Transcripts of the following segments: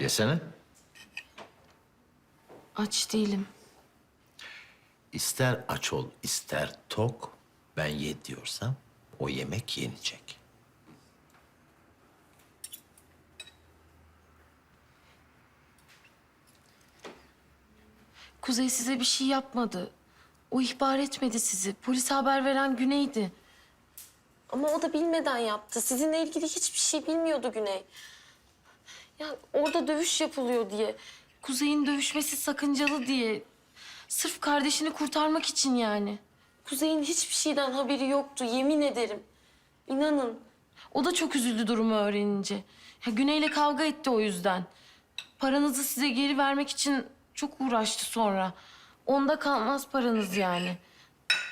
Yesene. Aç değilim. İster aç ol, ister tok. Ben ye diyorsam o yemek yenecek. Kuzey size bir şey yapmadı. O ihbar etmedi sizi. Polise haber veren Güney'di. Ama o da bilmeden yaptı. Sizinle ilgili hiçbir şey bilmiyordu Güney. Ya orada dövüş yapılıyor diye. Kuzey'in dövüşmesi sakıncalı diye. Sırf kardeşini kurtarmak için yani. Kuzey'in hiçbir şeyden haberi yoktu yemin ederim. İnanın. O da çok üzüldü durumu öğrenince. Ya Güney'le kavga etti o yüzden. Paranızı size geri vermek için çok uğraştı sonra. Onda kalmaz paranız yani.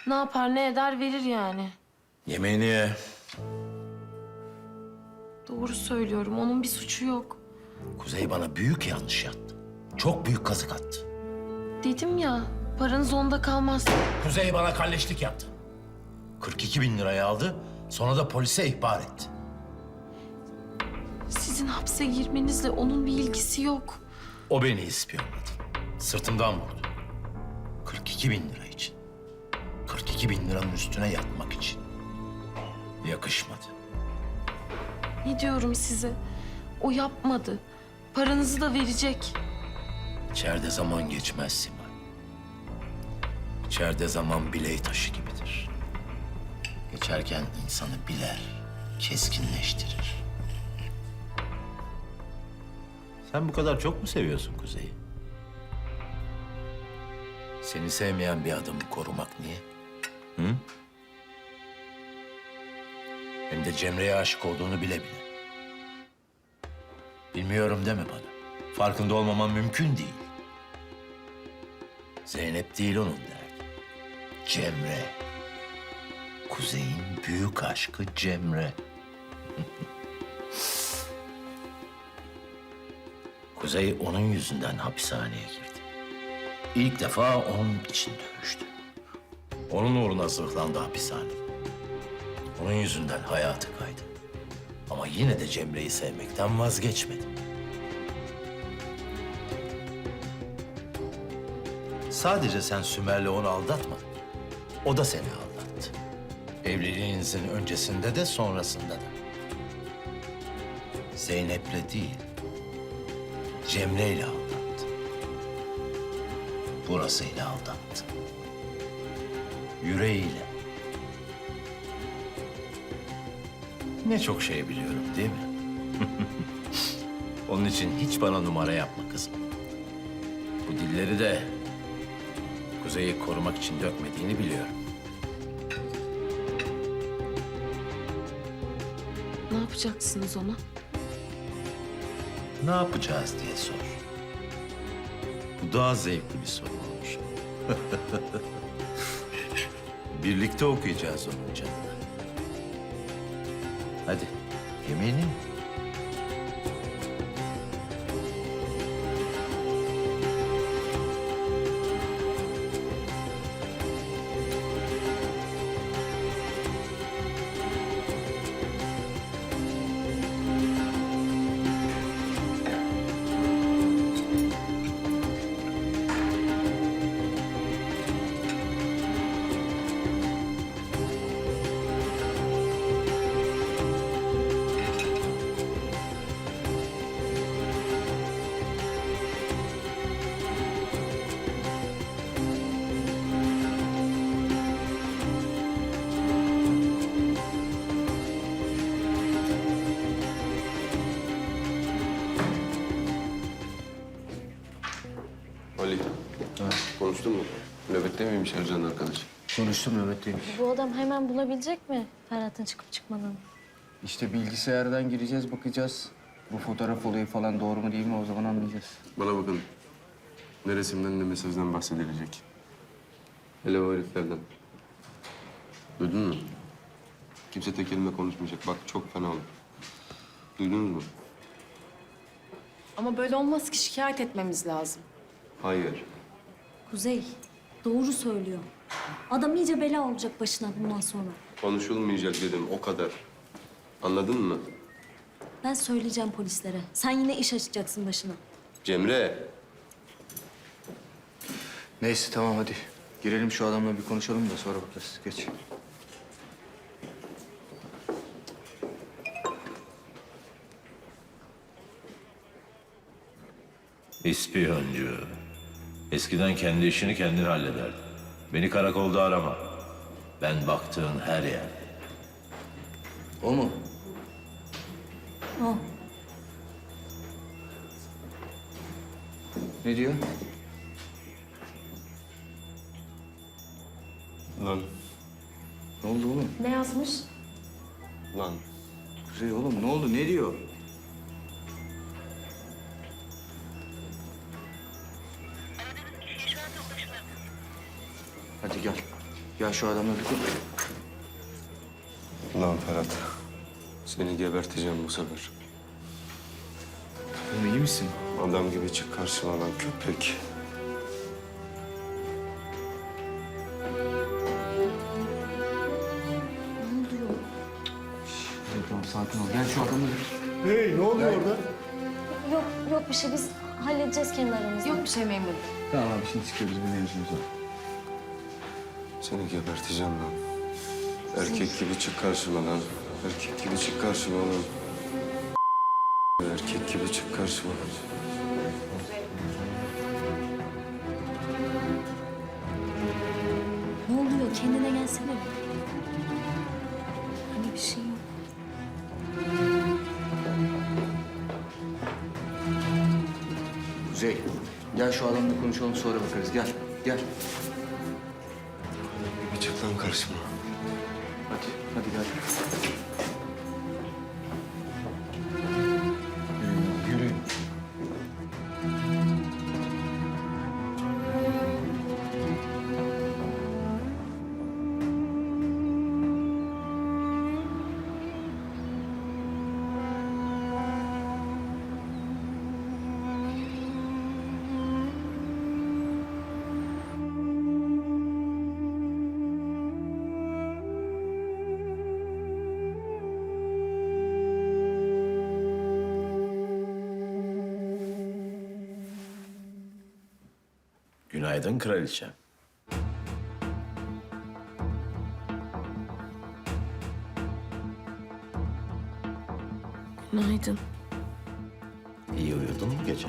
Ne yapar ne eder verir yani. Yemeğini ye. Doğru söylüyorum. Onun bir suçu yok. Kuzey bana büyük yanlış yaptı. Çok büyük kazık attı. Dedim ya paranız onda kalmaz. Kuzey bana kalleşlik yaptı. 42 bin lirayı aldı, sonra da polise ihbar etti. Sizin hapse girmenizle onun bir ilgisi yok. O beni ispiyonladı. Sırtımdan vurdu. 42 bin lira için. 42 bin liranın üstüne yatmak için. Yakışmadı. Ne diyorum size? O yapmadı. Paranızı da verecek. İçeride zaman geçmez Simay. İçeride zaman biley taşı gibidir. Geçerken insanı biler, keskinleştirir. Sen bu kadar çok mu seviyorsun Kuzey'i? Seni sevmeyen bir adamı korumak niye? Hı? Hem de Cemre'ye aşık olduğunu bile bile. Bilmiyorum deme bana. Farkında olmaman mümkün değil. Zeynep değil onun derdi. Cemre. Kuzey'in büyük aşkı Cemre. Kuzey onun yüzünden hapishaneye girdi. İlk defa onun için dövüştü. Onun uğruna zırhlandı hapishanede. Onun yüzünden hayatı kaydı. Yine de Cemre'yi sevmekten vazgeçmedi. Sadece sen Sümer'le onu aldatmadın. O da seni aldattı. Evliliğinizin öncesinde de sonrasında da. Zeynep'le değil, Cemre'yle aldattı. Burasıyla aldattı. Yüreğiyle. Ne çok şey biliyorum değil mi? Onun için hiç bana numara yapma kızım. Bu dilleri de Kuzey'i korumak için dökmediğini biliyorum. Ne yapacaksınız ona? Ne yapacağız diye sor. Bu daha zevkli bir soru olmuş. Birlikte okuyacağız onun canını. Hadi. Yemeğini Nöbette miymiş Ercan arkadaş? Konuştum Mehmet'teymiş. Bu adam hemen bulabilecek mi Ferhat'ın çıkıp çıkmadığını? İşte bilgisayardan gireceğiz, bakacağız. Bu fotoğraf olayı falan doğru mu değil mi o zaman anlayacağız. Bana bakın. Ne resimden ne mesajdan bahsedilecek. Hele o heriflerden. Duydun mu? Kimse tek kelime konuşmayacak. Bak çok fena olur. Duydunuz mu? Ama böyle olmaz ki şikayet etmemiz lazım. Hayır. Kuzey, doğru söylüyor. Adam iyice bela olacak başına bundan sonra. Konuşulmayacak dedim o kadar. Anladın mı? Ben söyleyeceğim polislere. Sen yine iş açacaksın başına. Cemre. Neyse tamam hadi. Girelim şu adamla bir konuşalım da sonra bakarız. Geç. İspiyoncu. Eskiden kendi işini kendin hallederdin. Beni karakolda arama. Ben baktığın her yer. O mu? O. Ne diyor? Lan. Ne oldu oğlum? Ne yazmış? Lan. Kuzey oğlum ne oldu? Ne diyor? Gel şu adamla bir konuş. Lan Ferhat. Seni geberteceğim bu sefer. Oğlum iyi misin? Adam gibi çık karşıma lan köpek. Kuzey tamam sakin ol. Gel şu adamla bir... Yok yok bir şey biz halledeceğiz kendi aramızda. Yok bir şey memur. Tamam abi şimdi çıkıyoruz bir mevzumuz var. Seni geberteceğim lan. Erkek gibi çık karşıma lan. Erkek gibi çık karşıma lan. Erkek gibi çık karşıma. Ne oluyor? Kendine gelsene. Hani bir şey yok. Kuzey gel şu adamla konuşalım sonra bakarız. Gel. Gel. Lan karşıma. Hadi. Hadi gel. Günaydın kraliçem. Günaydın. İyi uyudun mu gece?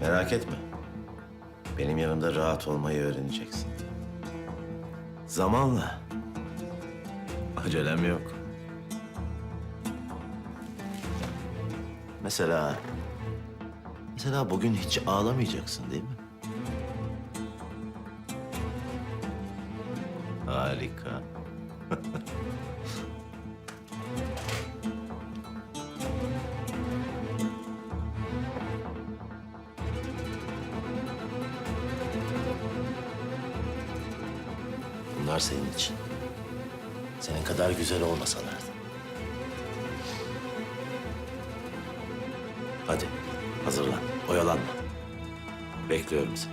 Merak etme. Benim yanımda rahat olmayı öğreneceksin. Zamanla. Acelem yok. Mesela... Mesela bugün hiç ağlamayacaksın değil mi? Harika. Bunlar senin için. Senin kadar güzel olmasalardı. Hadi hazırlan, oyalanma. Bekliyorum seni.